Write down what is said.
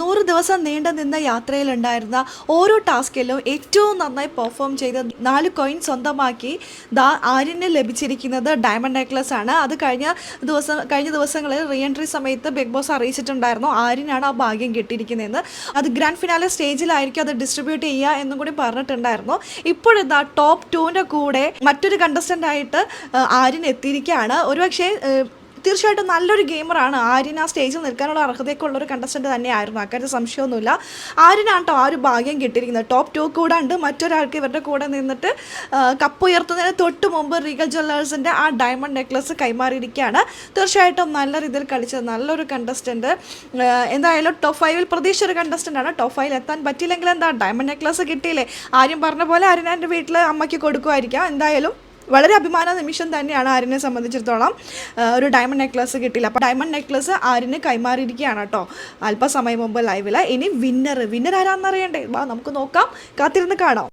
നൂറ് ദിവസം നീണ്ടു നിന്ന യാത്രയിലുണ്ടായിരുന്ന ഓരോ ടാസ്കിലും ഏറ്റവും നന്നായി പെർഫോം ചെയ്ത് നാല് കോയിൻ സ്വന്തമാക്കി ദാ ആര്യന് ലഭിച്ചിരിക്കുന്നത് ഡയമണ്ട് നെക്ലസ് ആണ്. അത് കഴിഞ്ഞ ദിവസം കഴിഞ്ഞ ദിവസങ്ങളിൽ റീ എൻട്രി സമയത്ത് ബിഗ് ബോസ് അറിയിച്ചിട്ടുണ്ടായിരുന്നു ആര്യനാണ് ആ ഭാഗ്യം കിട്ടിയിരിക്കുന്നതെന്ന്. അത് ഗ്രാൻഡ് ഫിനാലെ സ്റ്റേജിലായിരിക്കും അത് ഡിസ്ട്രിബ്യൂട്ട് ചെയ്യുക എന്നും കൂടി പറഞ്ഞിട്ടുണ്ടായിരുന്നു. ഇപ്പോഴിതാ ടോപ്പ് ടുവിന്റെ കൂടെ മറ്റൊരു കണ്ടസ്റ്റന്റ് ആയിട്ട് ആ, ആര്യൻ എത്തിയിരിക്കുകയാണ്. ഒരുപക്ഷെ തീർച്ചയായിട്ടും നല്ലൊരു ഗെയിമറാണ് ആര്യൻ ആ സ്റ്റേജിൽ നിൽക്കാനുള്ള അർഹതയൊക്കെ ഉള്ളൊരു കണ്ടസ്റ്റന്റ് തന്നെയായിരുന്നു. അക്കാര്യത്തിൽ സംശയമൊന്നുമില്ല. ആര്യനാണ് കേട്ടോ ആ ഒരു ഭാഗ്യം കിട്ടിയിരിക്കുന്നത്. ടോപ്പ് ടു കൂടെ ഉണ്ട്. മറ്റൊരാൾക്ക് ഇവരുടെ കൂടെ നിന്നിട്ട് കപ്പ് ഉയർത്തുന്നതിന് തൊട്ട് മുമ്പ് റീഗൽ ജ്വല്ലേഴ്സിന്റെ ആ ഡയമണ്ട് നെക്ലസ് കൈമാറിയിരിക്കുകയാണ്. തീർച്ചയായിട്ടും നല്ല രീതിയിൽ കളിച്ചത് നല്ലൊരു കണ്ടസ്റ്റന്റ് എന്തായാലും ടോപ്പ് ഫൈവിൽ പ്രതീക്ഷ ഒരു കണ്ടസ്റ്റന്റാണ് ടോപ്പ് ഫൈവിൽ എത്താൻ പറ്റിയില്ലെങ്കിൽ എന്താ ഡയമണ്ട് നെക്ലസ് കിട്ടിയില്ലേ? ആരും പറഞ്ഞ പോലെ ആര്യൻ എന്റെ വീട്ടിൽ അമ്മയ്ക്ക് കൊടുക്കുമായിരിക്കാം. എന്തായാലും വളരെ അഭിമാന നിമിഷം തന്നെയാണ് ആര്യനെ സംബന്ധിച്ചിടത്തോളം ഒരു ഡയമണ്ട് നെക്ലസ് കിട്ടില്ല അപ്പോൾ ഡയമണ്ട് നെക്ലസ് ആര്യന് കൈമാറിയിരിക്കുകയാണ് കേട്ടോ. അല്പസമയം മുമ്പ് ലൈവിൽ ഇനി വിന്നർ വിന്നർ ആരാന്നറിയണ്ടേ? വാ നമുക്ക് നോക്കാം. കാത്തിരുന്ന് കാണാം.